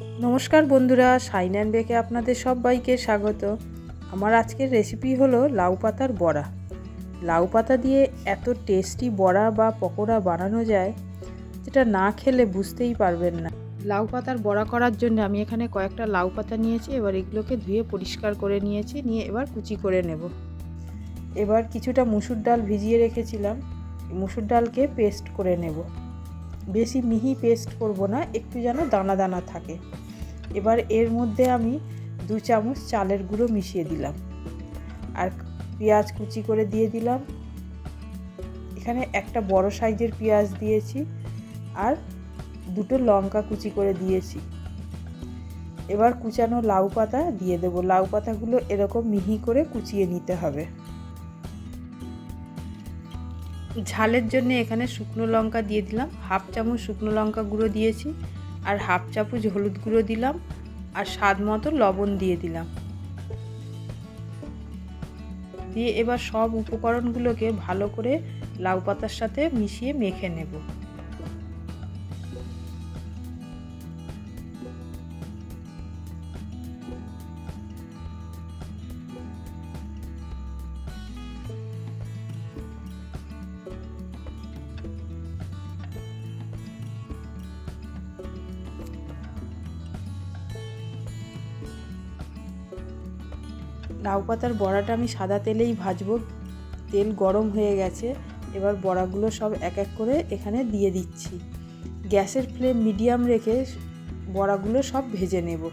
নমস্কার বন্ধুরা sign and বেকে আপনাদের সবাইকে স্বাগত। আমার আজকের রেসিপি হলো লাউ পাতার বড়া। লাউ পাতা দিয়ে এত টেস্টি বড়া বা পকোড়া বানানো যায়, যেটা না খেলে বুঝতেই পারবেন না। লাউ পাতার বড়া করার জন্য আমি এখানে কয়েকটা লাউ পাতা নিয়েছি, এবার এগুলোকে ধুয়ে পরিষ্কার করে নিয়েছি, নিয়ে এবার কুচি করে নেব। এবার কিছুটা মুসুর ডাল ভিজিয়ে রেখেছিলাম মুসুর ডালকে পেস্ট করে নেব। বেশি মিহি পেস্ট করব না, একটু যেন দানা দানা থাকে। এবার এর মধ্যে আমি দু চামচ চালের গুঁড়ো মিশিয়ে দিলাম। আর পেঁয়াজ কুচি করে দিয়ে দিলাম। এখানে একটা বড় সাইজের পেঁয়াজ দিয়েছি আর দুটো লঙ্কা কুচি করে দিয়েছি। এবার কুচানো লাউ পাতা দিয়ে দেবো। লাউ পাতাগুলো এরকম মিহি করে কুচিয়ে নিতে হবে। ঝালের জন্য এখানে শুকনো লঙ্কা দিয়ে দিলাম। হাফ চামচ শুকনো লঙ্কা গুঁড়ো দিয়েছি আর হাফ চামচ হলুদ গুঁড়ো দিলাম আর স্বাদ মতো লবণ দিয়ে দিলাম। দিয়ে এবার সব উপকরণগুলোকে ভালো করে লাউ পাতার সাথে মিশিয়ে মেখে নেব। লাউ পাতার বড়াটা আমি সাদা তেলেই ভাজবো। তেল গরম হয়ে গেছে। এবার বড়াগুলো সব এক এক করে এখানে দিয়ে দিচ্ছি। গ্যাসের ফ্লেম মিডিয়াম রেখে বড়াগুলো সব ভেজে নেব।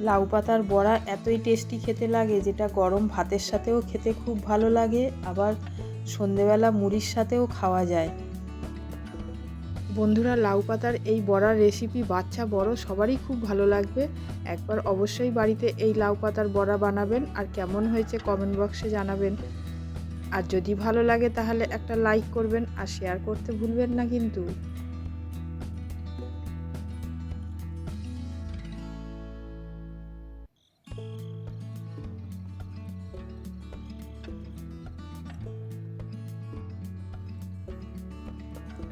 লাউ পাতার বড়া এতই টেস্টি খেতে লাগে যেটা গরম ভাতের সাথেও খেতে খুব ভালো লাগে। আবার সন্ধেবেলা মুড়ির সাথেও খাওয়া যায়। বন্ধুরা লাউ পাতার এই বড়ার রেসিপি বাচ্চা বড় সবারই খুব ভালো লাগবে। একবার অবশ্যই বাড়িতে এই লাউ পাতার বড়া বানাবেন আর কেমন হয়েছে কমেন্ট বক্সে জানাবেন। আর যদি ভালো লাগে তাহলে একটা লাইক করবেন আর শেয়ার করতে ভুলবেন না কিন্তু।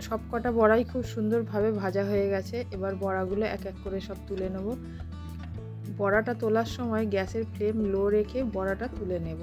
সব কটা বড়াই খুব সুন্দরভাবে ভাজা হয়ে গেছে। এবার বড়াগুলো এক এক করে সব তুলে নেব। বড়াটা তোলার সময় গ্যাসের ফ্লেম লো রেখে বড়াটা তুলে নেব।